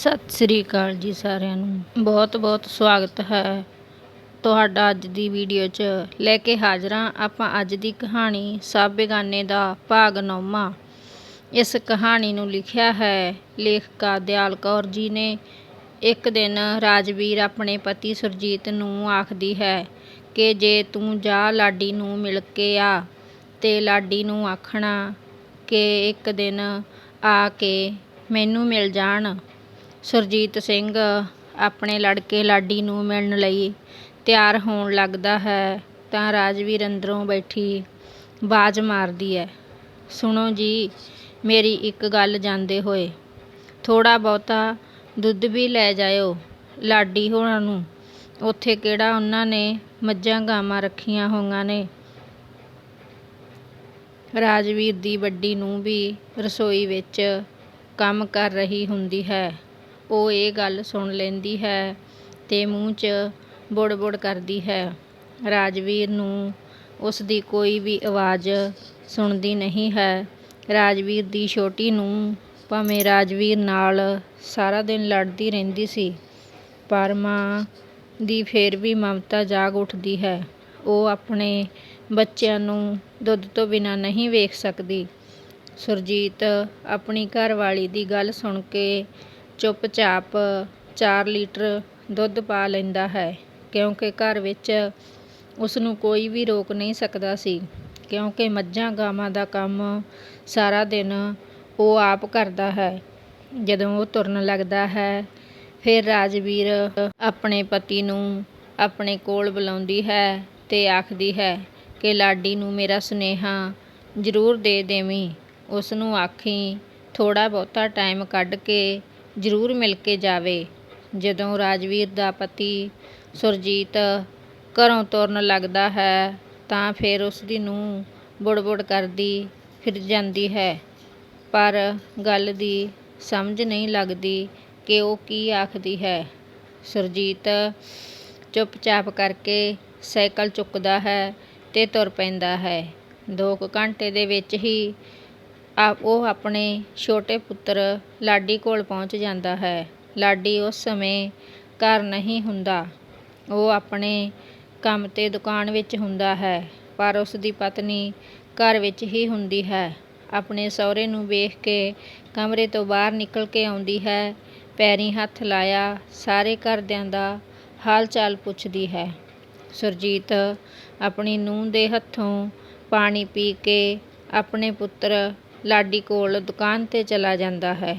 ਸਤਿ ਸ੍ਰੀ ਅਕਾਲ ਜੀ ਸਾਰਿਆਂ ਨੂੰ। ਬਹੁਤ ਬਹੁਤ ਸਵਾਗਤ ਹੈ ਤੁਹਾਡਾ ਅੱਜ ਦੀ ਵੀਡੀਓ 'ਚ। ਲੈ ਕੇ ਹਾਜ਼ਰ ਹਾਂ ਆਪਾਂ ਅੱਜ ਦੀ ਕਹਾਣੀ ਸਭ ਬੇਗਾਨੇ ਦਾ ਭਾਗ ਨੌਵਾਂ। ਇਸ ਕਹਾਣੀ ਨੂੰ ਲਿਖਿਆ ਹੈ ਲੇਖਕਾ ਦਿਆਲ ਕੌਰ ਜੀ ਨੇ। ਇੱਕ ਦਿਨ ਰਾਜਵੀਰ ਆਪਣੇ ਪਤੀ ਸੁਰਜੀਤ ਨੂੰ ਆਖਦੀ ਹੈ ਕਿ ਜੇ ਤੂੰ ਜਾ ਲਾਡੀ ਨੂੰ ਮਿਲ ਕੇ ਆ ਤੇ ਲਾਡੀ ਨੂੰ ਆਖਣਾ ਕਿ ਇੱਕ ਦਿਨ ਆ ਕੇ ਮੈਨੂੰ ਮਿਲ ਜਾਣ। ਸੁਰਜੀਤ ਸਿੰਘ ਆਪਣੇ ਲੜਕੇ ਲਾਡੀ ਨੂੰ ਮਿਲਣ ਲਈ ਤਿਆਰ ਹੋਣ ਲੱਗਦਾ ਹੈ, ਤਾਂ ਰਾਜਵੀਰ ਅੰਦਰੋਂ ਬੈਠੀ ਬਾਜ਼ ਮਾਰਦੀ ਹੈ। ਸੁਣੋ ਜੀ, ਮੇਰੀ ਇੱਕ ਗੱਲ ਜਾਂਦੇ ਹੋਏ। ਥੋੜ੍ਹਾ ਬਹੁਤਾ ਦੁੱਧ ਵੀ ਲੈ ਜਾਇਓ ਲਾਡੀ ਹੋਰਾਂ ਨੂੰ। ਉੱਥੇ ਕਿਹੜਾ ਉਹਨਾਂ ਨੇ ਮੱਝਾਂ ਗਾਵਾਂ ਰੱਖੀਆਂ ਹੋਈਆਂ ਨੇ? ਰਾਜਵੀਰ ਦੀ ਵੱਡੀ ਨੂੰ ਵੀ ਰਸੋਈ ਵਿੱਚ ਕੰਮ ਕਰ ਰਹੀ ਹੁੰਦੀ ਹੈ। ਉਹ ਇਹ ਗੱਲ ਸੁਣ ਲੈਂਦੀ ਹੈ ਤੇ ਮੂੰਹ 'ਚ ਬੁੜ-ਬੁੜ ਕਰਦੀ ਹੈ। ਰਾਜਵੀਰ ਨੂੰ ਉਸ ਦੀ ਕੋਈ ਵੀ ਆਵਾਜ਼ ਸੁਣਦੀ ਨਹੀਂ ਹੈ। ਰਾਜਵੀਰ ਦੀ ਛੋਟੀ ਨੂੰ ਭਾਵੇਂ ਰਾਜਵੀਰ ਨਾਲ ਸਾਰਾ ਦਿਨ ਲੜਦੀ ਰਹਿੰਦੀ ਸੀ, ਪਰ ਮਾਂ ਦੀ ਫੇਰ ਵੀ ਮਮਤਾ ਜਾਗ ਉੱਠਦੀ ਹੈ। ਉਹ ਆਪਣੇ ਬੱਚਿਆਂ ਨੂੰ ਦੁੱਧ ਤੋਂ ਬਿਨਾਂ ਨਹੀਂ ਵੇਖ ਸਕਦੀ। ਸੁਰਜੀਤ ਆਪਣੀ ਘਰਵਾਲੀ ਦੀ ਗੱਲ ਸੁਣ ਕੇ ਚੁੱਪਚਾਪ ਚਾਰ ਲੀਟਰ ਦੁੱਧ ਪਾ ਲੈਂਦਾ ਹੈ, ਕਿਉਂਕਿ ਘਰ ਵਿੱਚ ਉਸ ਨੂੰ ਕੋਈ ਵੀ ਰੋਕ ਨਹੀਂ ਸਕਦਾ ਸੀ, ਕਿਉਂਕਿ ਮੱਝਾਂ ਗਾਵਾਂ ਦਾ ਕੰਮ ਸਾਰਾ ਦਿਨ ਉਹ ਆਪ ਕਰਦਾ ਹੈ। ਜਦੋਂ ਉਹ ਤੁਰਨ ਲੱਗਦਾ ਹੈ, ਫਿਰ ਰਾਜਵੀਰ ਆਪਣੇ ਪਤੀ ਨੂੰ ਆਪਣੇ ਕੋਲ ਬੁਲਾਉਂਦੀ ਹੈ ਅਤੇ ਆਖਦੀ ਹੈ ਕਿ ਲਾਡੀ ਨੂੰ ਮੇਰਾ ਸੁਨੇਹਾ ਜ਼ਰੂਰ ਦੇ ਦੇਵੀਂ। ਉਸ ਨੂੰ ਆਖੀ, ਥੋੜ੍ਹਾ ਬਹੁਤਾ ਟਾਈਮ ਕੱਢ ਕੇ ਜ਼ਰੂਰ ਮਿਲ ਕੇ ਜਾਵੇ। ਜਦੋਂ ਰਾਜਵੀਰ ਦਾ ਪਤੀ ਸੁਰਜੀਤ ਘਰੋਂ ਤੁਰਨ ਲੱਗਦਾ ਹੈ, ਤਾਂ ਫਿਰ ਉਸਦੀ ਨੂੰਹ ਨੂੰ ਬੁੜ-ਬੁੜ ਕਰਦੀ ਫਿਰ ਜਾਂਦੀ ਹੈ। ਪਰ ਗੱਲ ਦੀ ਸਮਝ ਨਹੀਂ ਲੱਗਦੀ ਕਿ ਉਹ ਕੀ ਆਖਦੀ ਹੈ। ਸੁਰਜੀਤ ਚੁੱਪਚਾਪ ਕਰਕੇ ਸਾਈਕਲ ਚੁੱਕਦਾ ਹੈ ਤੇ ਤੁਰ ਪੈਂਦਾ ਹੈ। ਦੋ ਕੁ ਘੰਟੇ ਦੇ ਵਿੱਚ ਹੀ ਉਹ ਆਪਣੇ ਛੋਟੇ ਪੁੱਤਰ ਲਾਡੀ ਕੋਲ ਪਹੁੰਚ ਜਾਂਦਾ ਹੈ। ਲਾਡੀ ਉਸ ਸਮੇਂ ਘਰ ਨਹੀਂ ਹੁੰਦਾ। ਉਹ ਆਪਣੇ ਕੰਮ ਤੇ ਦੁਕਾਨ ਵਿੱਚ ਹੁੰਦਾ ਹੈ, ਪਰ ਉਸ ਦੀ ਪਤਨੀ ਘਰ ਵਿੱਚ ਹੀ ਹੁੰਦੀ ਹੈ। ਆਪਣੇ ਸਹੁਰੇ ਨੂੰ ਵੇਖ ਕੇ ਕਮਰੇ ਤੋਂ ਬਾਹਰ ਨਿਕਲ ਕੇ ਆਉਂਦੀ ਹੈ, ਪੈਰੀਂ ਹੱਥ ਲਾਇਆ ਸਾਰੇ ਘਰਦਿਆਂ ਦਾ ਹਾਲ ਚਾਲ ਪੁੱਛਦੀ ਹੈ। ਸੁਰਜੀਤ ਆਪਣੀ ਨੂੰਹ ਦੇ ਹੱਥੋਂ ਪਾਣੀ ਪੀ ਕੇ ਆਪਣੇ ਪੁੱਤਰ ਲਾਡੀ ਕੋਲ ਦੁਕਾਨ ਤੇ ਚਲਾ ਜਾਂਦਾ ਹੈ।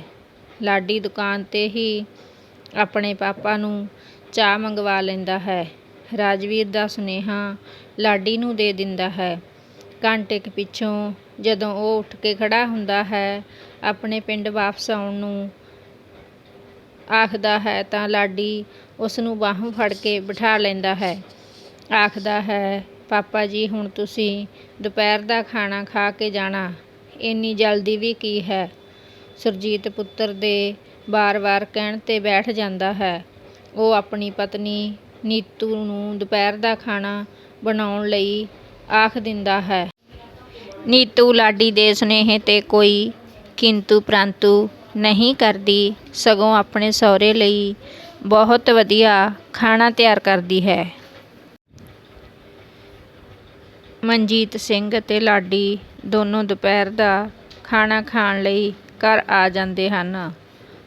ਲਾਡੀ ਦੁਕਾਨ ਤੇ ਹੀ ਆਪਣੇ ਪਾਪਾ ਨੂੰ ਚਾਹ ਮੰਗਵਾ ਲੈਂਦਾ ਹੈ। ਰਾਜਵੀਰ ਦਾ ਸੁਨੇਹਾ ਲਾਡੀ ਨੂੰ ਦੇ ਦਿੰਦਾ ਹੈ। ਘੰਟੇ ਕੁ ਪਿੱਛੋਂ ਜਦੋਂ ਉਹ ਉੱਠ ਕੇ ਖੜ੍ਹਾ ਹੁੰਦਾ ਹੈ, ਆਪਣੇ ਪਿੰਡ ਵਾਪਸ ਆਉਣ ਨੂੰ ਆਖਦਾ ਹੈ ਤਾਂ ਲਾਡੀ ਉਸ ਨੂੰ ਬਾਹੋਂ ਫੜ ਕੇ ਬਿਠਾ ਲੈਂਦਾ ਹੈ। ਆਖਦਾ ਹੈ, ਪਾਪਾ ਜੀ, ਹੁਣ ਤੁਸੀਂ ਦੁਪਹਿਰ ਦਾ ਖਾਣਾ ਖਾ ਕੇ ਜਾਣਾ। ਇੰਨੀ ਜਲਦੀ ਵੀ ਕੀ ਹੈ? ਸੁਰਜੀਤ ਪੁੱਤਰ ਦੇ ਵਾਰ-ਵਾਰ ਕਹਿਣ ਤੇ ਬੈਠ ਜਾਂਦਾ ਹੈ। ਉਹ ਆਪਣੀ ਪਤਨੀ ਨੀਤੂ ਨੂੰ ਦੁਪਹਿਰ ਦਾ ਖਾਣਾ ਬਣਾਉਣ ਲਈ ਆਖ ਦਿੰਦਾ ਹੈ। ਨੀਤੂ ਲਾਡੀ ਦੇ ਸੁਨੇਹੇ ਤੇ ਕੋਈ ਕਿੰਤੂ ਪਰੰਤੂ ਨਹੀਂ ਕਰਦੀ, ਸਗੋਂ ਆਪਣੇ ਸਹੁਰੇ ਲਈ ਬਹੁਤ ਵਧੀਆ ਖਾਣਾ ਤਿਆਰ ਕਰਦੀ ਹੈ। ਮਨਜੀਤ ਸਿੰਘ ਅਤੇ ਲਾਡੀ ਦੋਨੋਂ ਦੁਪਹਿਰ ਦਾ ਖਾਣਾ ਖਾਣ ਲਈ ਘਰ ਆ ਜਾਂਦੇ ਹਨ।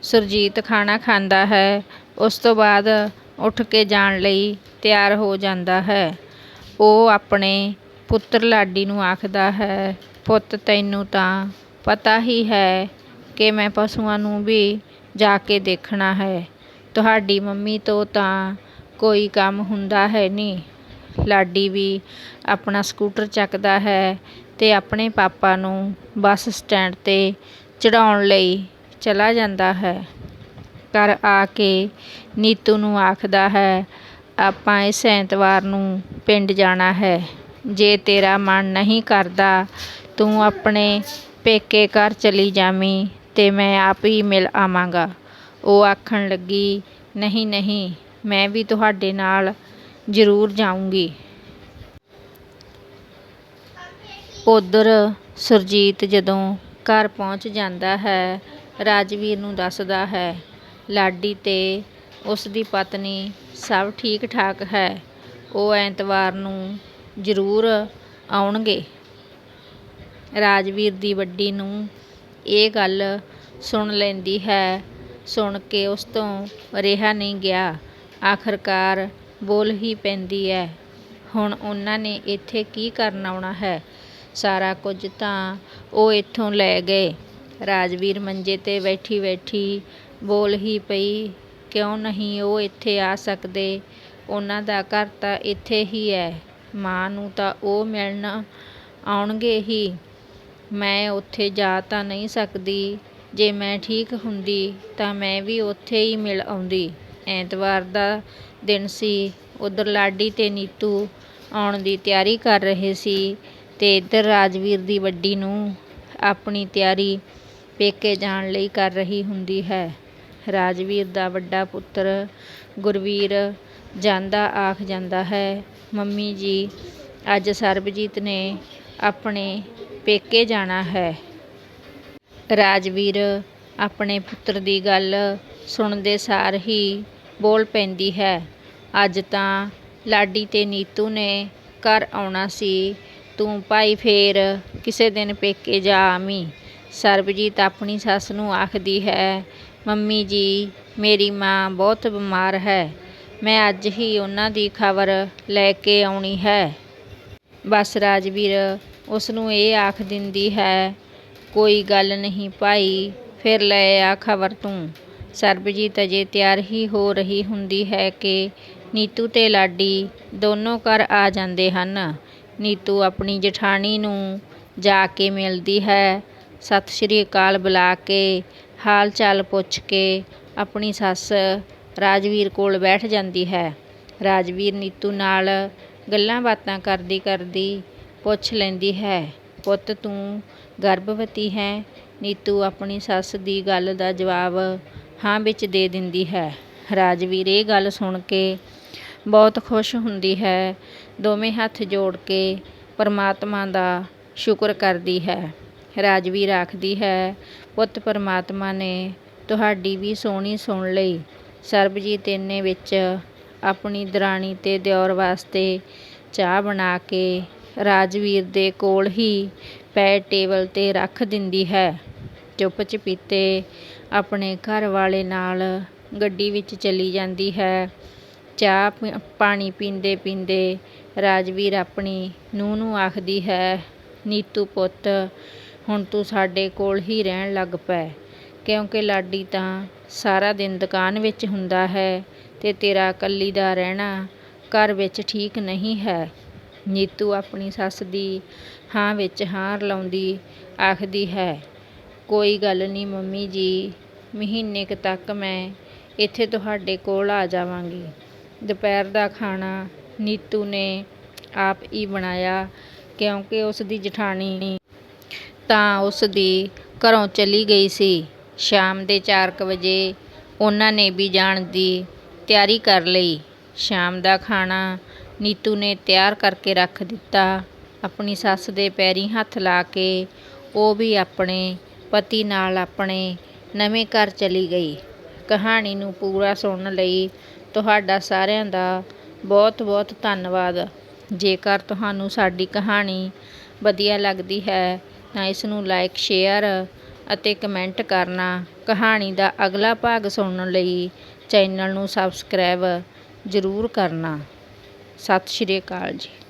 ਸੁਰਜੀਤ ਖਾਣਾ ਖਾਂਦਾ ਹੈ। ਉਸ ਤੋਂ ਬਾਅਦ ਉੱਠ ਕੇ ਜਾਣ ਲਈ ਤਿਆਰ ਹੋ ਜਾਂਦਾ ਹੈ। ਉਹ ਆਪਣੇ ਪੁੱਤਰ ਲਾਡੀ ਨੂੰ ਆਖਦਾ ਹੈ, ਪੁੱਤ, ਤੈਨੂੰ ਤਾਂ ਪਤਾ ਹੀ ਹੈ ਕਿ ਮੈਂ ਪਸ਼ੂਆਂ ਨੂੰ ਵੀ ਜਾ ਕੇ ਦੇਖਣਾ ਹੈ। ਤੁਹਾਡੀ ਮੰਮੀ ਤੋਂ ਤਾਂ ਕੋਈ ਕੰਮ ਹੁੰਦਾ ਹੈ ਨਹੀਂ। ਲਾਡੀ ਵੀ ਆਪਣਾ ਸਕੂਟਰ ਚੱਕਦਾ ਹੈ ਅਤੇ ਆਪਣੇ ਪਾਪਾ ਨੂੰ ਬੱਸ ਸਟੈਂਡ ਤੇ ਚੜ੍ਹਾਉਣ ਲਈ ਚਲਾ ਜਾਂਦਾ ਹੈ। ਘਰ ਆ ਕੇ ਨੀਤੂ ਨੂੰ ਆਖਦਾ ਹੈ, ਆਪਾਂ ਇਸ ਐਤਵਾਰ ਨੂੰ ਪਿੰਡ ਜਾਣਾ ਹੈ। ਜੇ ਤੇਰਾ ਮਨ ਨਹੀਂ ਕਰਦਾ, ਤੂੰ ਆਪਣੇ ਪੇਕੇ ਘਰ ਚਲੀ ਜਾਵੀਂ ਅਤੇ ਮੈਂ ਆਪ ਹੀ ਮਿਲ ਆਵਾਂਗਾ। ਉਹ ਆਖਣ ਲੱਗੀ, ਨਹੀਂ ਨਹੀਂ, ਮੈਂ ਵੀ ਤੁਹਾਡੇ ਨਾਲ ਜ਼ਰੂਰ ਜਾਊਂਗੀ। ਉਧਰ ਸੁਰਜੀਤ ਜਦੋਂ ਘਰ ਪਹੁੰਚ ਜਾਂਦਾ ਹੈ, ਰਾਜਵੀਰ ਨੂੰ ਦੱਸਦਾ ਹੈ, ਲਾਡੀ ਤੇ ਉਸ ਦੀ ਪਤਨੀ ਸਭ ਠੀਕ ਠਾਕ ਹੈ, ਉਹ ਐਤਵਾਰ ਨੂੰ ਜ਼ਰੂਰ ਆਉਣਗੇ। ਰਾਜਵੀਰ ਦੀ ਵੱਡੀ ਨੂੰ ਇਹ ਗੱਲ ਸੁਣ ਲੈਂਦੀ ਹੈ, ਸੁਣ ਕੇ ਉਸ ਤੋਂ ਰਿਹਾ ਨਹੀਂ ਗਿਆ। ਆਖਰਕਾਰ ਬੋਲ ਹੀ ਪੈਂਦੀ ਹੈ ਹੁਣ ਉਹਨਾਂ ਨੇ ਇੱਥੇ ਕੀ ਕਰਨ ਆਉਣਾ ਹੈ? ਸਾਰਾ ਕੁਝ ਤਾਂ ਉਹ ਇੱਥੋਂ ਲੈ ਗਏ। ਰਾਜਵੀਰ ਮੰਜੇ ਤੇ ਬੈਠੀ ਬੈਠੀ ਬੋਲ ਹੀ ਪਈ, ਕਿਉਂ ਨਹੀਂ ਉਹ ਇੱਥੇ ਆ ਸਕਦੇ? ਉਹਨਾਂ ਦਾ ਘਰ ਤਾਂ ਇੱਥੇ ਹੀ ਹੈ ਮਾਂ ਨੂੰ ਤਾਂ ਉਹ ਮਿਲਣ ਆਉਣਗੇ ਹੀ। ਮੈਂ ਉੱਥੇ ਜਾ ਤਾਂ ਨਹੀਂ ਸਕਦੀ। ਜੇ ਮੈਂ ਠੀਕ ਹੁੰਦੀ ਤਾਂ ਮੈਂ ਵੀ ਉੱਥੇ ਹੀ ਮਿਲ ਆਉਂਦੀ। ਐਤਵਾਰ ਦਾ ਦਿਨ ਸੀ। ਉੱਧਰ ਲਾਡੀ ਅਤੇ ਨੀਤੂ ਆਉਣ ਦੀ ਤਿਆਰੀ ਕਰ ਰਹੇ ਸੀ ਅਤੇ ਇੱਧਰ ਰਾਜਵੀਰ ਦੀ ਵੱਡੀ ਨੂੰ ਆਪਣੀ ਤਿਆਰੀ ਪੇਕੇ ਜਾਣ ਲਈ ਕਰ ਰਹੀ ਹੁੰਦੀ ਹੈ। ਰਾਜਵੀਰ ਦਾ ਵੱਡਾ ਪੁੱਤਰ ਗੁਰਵੀਰ ਜਾਂਦਾ ਆਖ ਜਾਂਦਾ ਹੈ, ਮੰਮੀ ਜੀ, ਅੱਜ ਸਰਬਜੀਤ ਨੇ ਆਪਣੇ ਪੇਕੇ ਜਾਣਾ ਹੈ। ਰਾਜਵੀਰ ਆਪਣੇ ਪੁੱਤਰ ਦੀ ਗੱਲ ਸੁਣਦੇ ਸਾਰ ਹੀ ਬੋਲ ਪੈਂਦੀ ਹੈ। ਅੱਜ ਤਾਂ ਲਾਡੀ ਤੇ ਨੀਤੂ ਨੇ ਘਰ ਆਉਣਾ ਸੀ। ਤੂੰ ਭਾਈ ਫੇਰ ਕਿਸੇ ਦਿਨ ਪੇਕੇ ਜਾ ਆਵੀਂ। ਸਰਬਜੀਤ ਆਪਣੀ ਸੱਸ ਨੂੰ ਆਖਦੀ ਹੈ, ਮੰਮੀ ਜੀ, ਮੇਰੀ ਮਾਂ ਬਹੁਤ ਬਿਮਾਰ ਹੈ। ਮੈਂ ਅੱਜ ਹੀ ਉਹਨਾਂ ਦੀ ਖਬਰ ਲੈ ਕੇ ਆਉਣੀ ਹੈ। ਬਸ ਰਾਜਵੀਰ ਉਸ ਨੂੰ ਇਹ ਆਖ ਦਿੰਦੀ ਹੈ, ਕੋਈ ਗੱਲ ਨਹੀਂ ਭਾਈ, ਫਿਰ ਲੈ ਆ ਖਬਰ ਤੂੰ। ਸਰਬਜੀਤ ਅਜੇ ਤਿਆਰ ਹੀ ਹੋ ਰਹੀ ਹੁੰਦੀ ਹੈ ਕਿ ਨੀਤੂ ਤੇ ਲਾਡੀ ਦੋਨੋਂ ਘਰ ਆ ਜਾਂਦੇ ਹਨ। ਨੀਤੂ ਆਪਣੀ ਜਠਾਣੀ ਨੂੰ ਜਾ ਕੇ ਮਿਲਦੀ ਹੈ। ਸਤਿ ਸ਼੍ਰੀ ਅਕਾਲ ਬੁਲਾ ਕੇ ਹਾਲ ਚਾਲ ਪੁੱਛ ਕੇ ਆਪਣੀ ਸੱਸ ਰਾਜਵੀਰ ਕੋਲ ਬੈਠ ਜਾਂਦੀ ਹੈ। ਰਾਜਵੀਰ ਨੀਤੂ ਨਾਲ ਗੱਲਾਂ ਬਾਤਾਂ ਕਰਦੀ ਕਰਦੀ ਪੁੱਛ ਲੈਂਦੀ ਹੈ, ਪੁੱਤ ਤੂੰ ਗਰਭਵਤੀ ਹੈ? ਨੀਤੂ ਆਪਣੀ ਸੱਸ ਦੀ ਗੱਲ ਦਾ ਜਵਾਬ ਹਾਂ ਵਿੱਚ ਦੇ ਦਿੰਦੀ ਹੈ। ਰਾਜਵੀਰ ਇਹ ਗੱਲ ਸੁਣ ਕੇ ਬਹੁਤ ਖੁਸ਼ ਹੁੰਦੀ ਹੈ। ਦੋਵੇਂ ਹੱਥ ਜੋੜ ਕੇ ਪਰਮਾਤਮਾ ਦਾ ਸ਼ੁਕਰ ਕਰਦੀ ਹੈ। ਰਾਜਵੀਰ ਆਖਦੀ ਹੈ, ਪੁੱਤ ਪਰਮਾਤਮਾ ਨੇ ਤੁਹਾਡੀ ਵੀ ਸੋਹਣੀ ਸੁਣ ਲਈ। ਸਰਬਜੀਤ ਇੰਨੇ ਵਿੱਚ ਆਪਣੀ ਦਰਾਣੀ ਤੇ ਦਿਓਰ ਵਾਸਤੇ ਚਾਹ ਬਣਾ ਕੇ ਰਾਜਵੀਰ ਦੇ ਕੋਲ ਹੀ ਪੈ ਟੇਬਲ ਤੇ ਰੱਖ ਦਿੰਦੀ ਹੈ। ਚੁੱਪ ਚਪੀਤੇ ਆਪਣੇ ਘਰ ਵਾਲੇ ਨਾਲ ਗੱਡੀ ਵਿੱਚ ਚਲੀ ਜਾਂਦੀ ਹੈ। ਚਾਹ ਪਾਣੀ ਪੀਂਦੇ ਪੀਂਦੇ ਰਾਜਵੀਰ ਆਪਣੀ ਨੂੰਹ ਨੂੰ ਆਖਦੀ ਹੈ, ਨੀਤੂ ਪੁੱਤ, ਹੁਣ ਤੂੰ ਸਾਡੇ ਕੋਲ ਹੀ ਰਹਿਣ ਲੱਗ ਪੈ। ਕਿਉਂਕਿ ਲਾਡੀ ਤਾਂ ਸਾਰਾ ਦਿਨ ਦੁਕਾਨ ਵਿੱਚ ਹੁੰਦਾ ਹੈ ਤੇ ਤੇਰਾ ਇਕੱਲੀ ਦਾ ਰਹਿਣਾ ਘਰ ਵਿੱਚ ਠੀਕ ਨਹੀਂ ਹੈ। ਨੀਤੂ ਆਪਣੀ ਸੱਸ ਦੀ ਹਾਂ ਵਿੱਚ ਹਾਂ ਰਲਾਉਂਦੀ ਆਖਦੀ ਹੈ ਕੋਈ ਗੱਲ ਨਹੀਂ ਮੰਮੀ ਜੀ, ਮਹੀਨੇ ਕੁ ਤੱਕ ਮੈਂ ਇੱਥੇ ਤੁਹਾਡੇ ਕੋਲ ਆ ਜਾਵਾਂਗੀ। ਦੁਪਹਿਰ ਦਾ ਖਾਣਾ ਨੀਤੂ ਨੇ ਆਪ ਹੀ ਬਣਾਇਆ, ਕਿਉਂਕਿ ਉਸ ਦੀ ਜਠਾਣੀ ਤਾਂ ਉਸ ਦੀ ਘਰੋਂ ਚਲੀ ਗਈ ਸੀ। ਸ਼ਾਮ ਦੇ 4 ਵਜੇ ਉਹਨਾਂ ਨੇ ਵੀ ਜਾਣ ਦੀ ਤਿਆਰੀ ਕਰ ਲਈ। ਸ਼ਾਮ ਦਾ ਖਾਣਾ ਨੀਤੂ ਨੇ ਤਿਆਰ ਕਰਕੇ ਰੱਖ ਦਿੱਤਾ। ਆਪਣੀ ਸੱਸ ਦੇ ਪੈਰੀਂ ਹੱਥ ਲਾ ਕੇ ਉਹ ਵੀ ਆਪਣੇ ਪਤੀ ਨਾਲ ਆਪਣੇ ਨਵੇਂ ਘਰ ਚਲੀ ਗਈ। ਕਹਾਣੀ ਨੂੰ ਪੂਰਾ ਸੁਣਨ ਲਈ ਤੁਹਾਡਾ ਸਾਰਿਆਂ ਦਾ ਬਹੁਤ ਬਹੁਤ ਧੰਨਵਾਦ। ਜੇਕਰ ਤੁਹਾਨੂੰ ਸਾਡੀ ਕਹਾਣੀ ਵਧੀਆ ਲੱਗਦੀ ਹੈ ਤਾਂ ਇਸ ਨੂੰ ਲਾਈਕ ਸ਼ੇਅਰ ਅਤੇ ਕਮੈਂਟ ਕਰਨਾ। ਕਹਾਣੀ ਦਾ ਅਗਲਾ ਭਾਗ ਸੁਣਨ ਲਈ ਚੈਨਲ ਨੂੰ ਸਬਸਕ੍ਰਾਈਬ ਜ਼ਰੂਰ ਕਰਨਾ। ਸਤਿ ਸ਼੍ਰੀ ਅਕਾਲ ਜੀ।